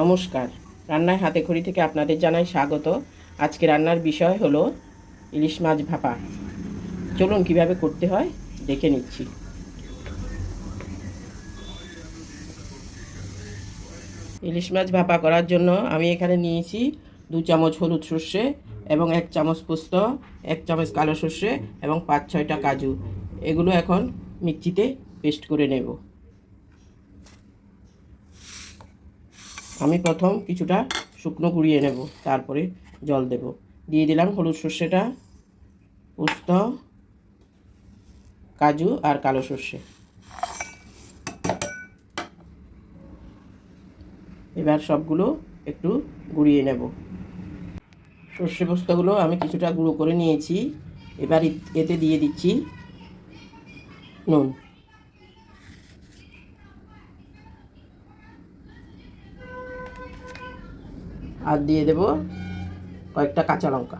নমস্কার। রান্নায় হাতে খড়ি থেকে আপনাদের জানাই স্বাগত। আজকে রান্নার বিষয় হলো ইলিশ মাছ ভাপা। চলুন কীভাবে করতে হয়, দেখে নিচ্ছি। ইলিশ মাছ ভাপা করার জন্য আমি এখানে নিয়েছি দু চামচ হলুদ সর্ষে এবং এক চামচ পোস্ত, এক চামচ কালো সর্ষে এবং পাঁচ ছয়টা কাজু। এগুলো এখন মিক্সিতে পেস্ট করে নেব। আমি প্রথম কিছুটা শুকনো গুঁড়িয়ে নেব, তারপরে জল দেব। দিয়ে দিলাম হলুদ সর্ষেটা, পোস্ত, কাজু আর কালো সর্ষে। এবার সবগুলো একটু গুঁড়িয়ে নেব। সর্ষে পোস্তগুলো আমি কিছুটা গুঁড়ো করে নিয়েছি। এবার এতে দিয়ে দিচ্ছি নুন। আর দিয়ে দেব কয়েকটা কাঁচা লঙ্কা।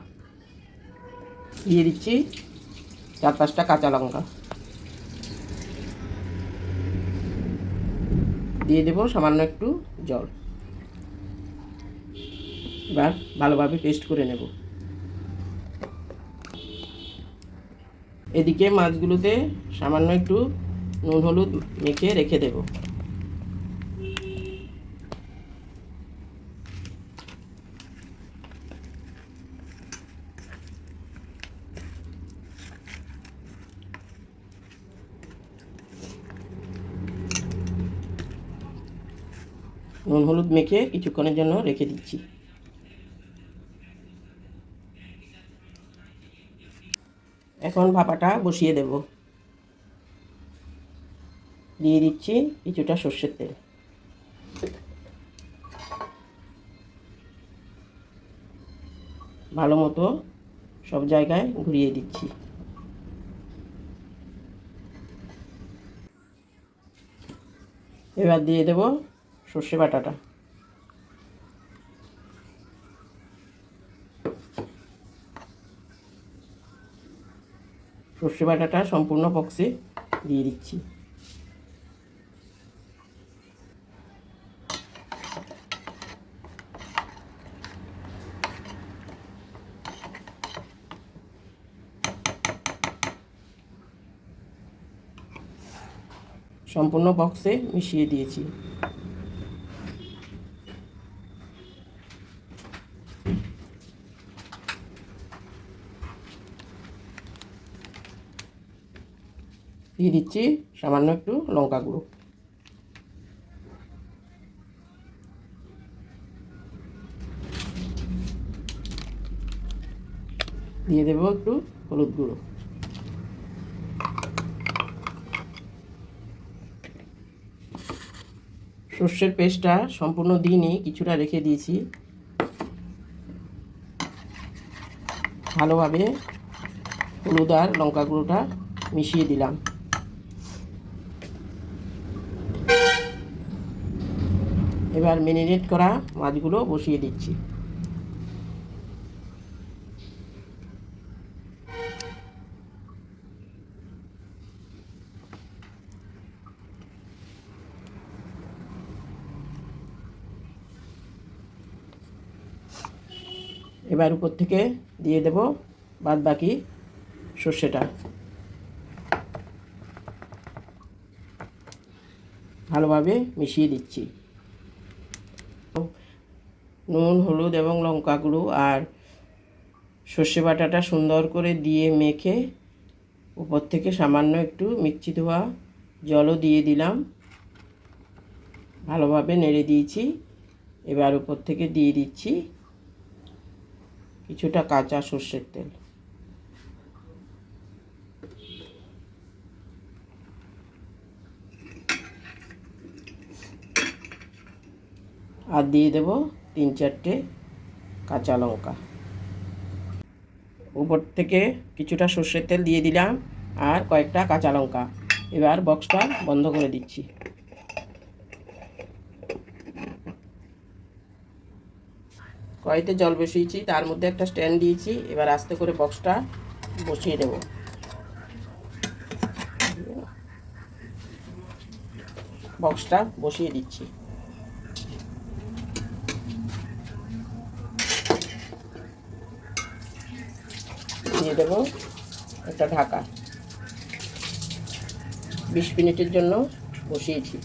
দিয়ে দিচ্ছি চার পাঁচটা কাঁচা লঙ্কা। দিয়ে দেব সামান্য একটু জল। এবার ভালোভাবে পেস্ট করে নেব। এদিকে মাছগুলোতে সামান্য একটু নুন, হলুদ মেখে রেখে দেবো। নুন হলুদ মেখে কিছুক্ষণের জন্য রেখে দিচ্ছি। এখন ভাপাটা বসিয়ে দেব। দিয়ে দিচ্ছি কিছুটা সর্ষের তেল। ভালো মতো সব জায়গায় ঘুরিয়ে দিচ্ছি। এবার দিয়ে দেব সর্ষে বাটাটা। সর্ষে বাটাটা সম্পূর্ণ বক্সে দিয়ে দিচ্ছি। সম্পূর্ণ বক্সে মিশিয়ে দিয়েছি। দিয়ে দিচ্ছি সামান্য একটু লঙ্কা গুঁড়ো। দিয়ে দেবো একটু হলুদ গুঁড়ো। সর্ষের পেস্টটা সম্পূর্ণ দিইনি, কিছুটা রেখে দিয়েছি। ভালোভাবে হলুদ আর লঙ্কা গুঁড়োটা মিশিয়ে দিলাম। এবার মেরিনেট করা মাছগুলো বসিয়ে দিচ্ছি। এবার উপর থেকে দিয়ে দেব বাদ বাকি সর্ষেটা। ভালোভাবে মিশিয়ে দিচ্ছি। নুন, হলুদ এবং লঙ্কা গুঁড়ো আর সর্ষে বাটাটা সুন্দর করে দিয়ে মেখে উপর থেকে সামান্য একটু মিক্সি ধোয়া জলও দিয়ে দিলাম। ভালোভাবে নেড়ে দিয়েছি। এবার উপর থেকে দিয়ে দিচ্ছি কিছুটা কাঁচা সর্ষের তেল। আর দিয়ে দেব তিন চারটে কাঁচা লঙ্কা। উপর থেকে কিছুটা সর্ষের তেল দিয়ে দিলাম আর কয়েকটা কাঁচা লঙ্কা। এবার বক্সটা বন্ধ করে দিচ্ছি। কড়াইতে জল বসিয়েছি, তার মধ্যে একটা স্ট্যান্ড দিয়েছি, এবার আস্তে করে বক্সটা বসিয়ে দেব। বক্সটা বসিয়ে দিচ্ছি। দিয়ে দেবো একটা ঢাকা। বিশ মিনিটের জন্য বসিয়েছি।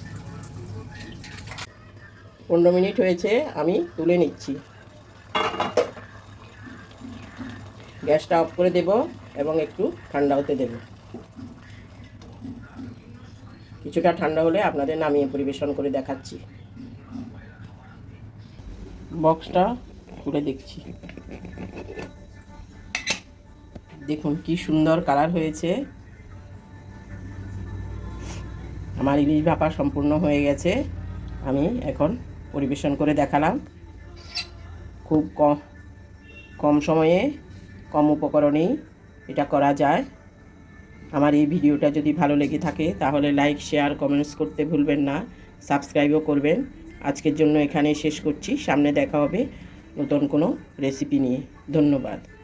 পনেরো মিনিট হয়েছে, আমি তুলে নিচ্ছি। গ্যাসটা অফ করে দেব এবং একটু ঠান্ডা হতে দেব। কিছুটা ঠান্ডা হলে আপনাদের নামিয়ে পরিবেশন করে দেখাচ্ছি। বক্সটা খুলে দেখছি। দেখুন কি সুন্দর কালার হয়েছে। আমার ইলিশ ভাপা সম্পূর্ণ হয়ে গেছে। আমি এখন পরিবেশন করে দেখালাম। খুব কম কম সময়ে, কম উপকরণেই এটা করা যায়। আমার এই ভিডিওটা যদি ভালো লেগে থাকে, তাহলে লাইক শেয়ার কমেন্টস করতে ভুলবেন না। সাবস্ক্রাইবও করবেন। আজকের জন্য এখানেই শেষ করছি। সামনে দেখা হবে নতুন কোনো রেসিপি নিয়ে। ধন্যবাদ।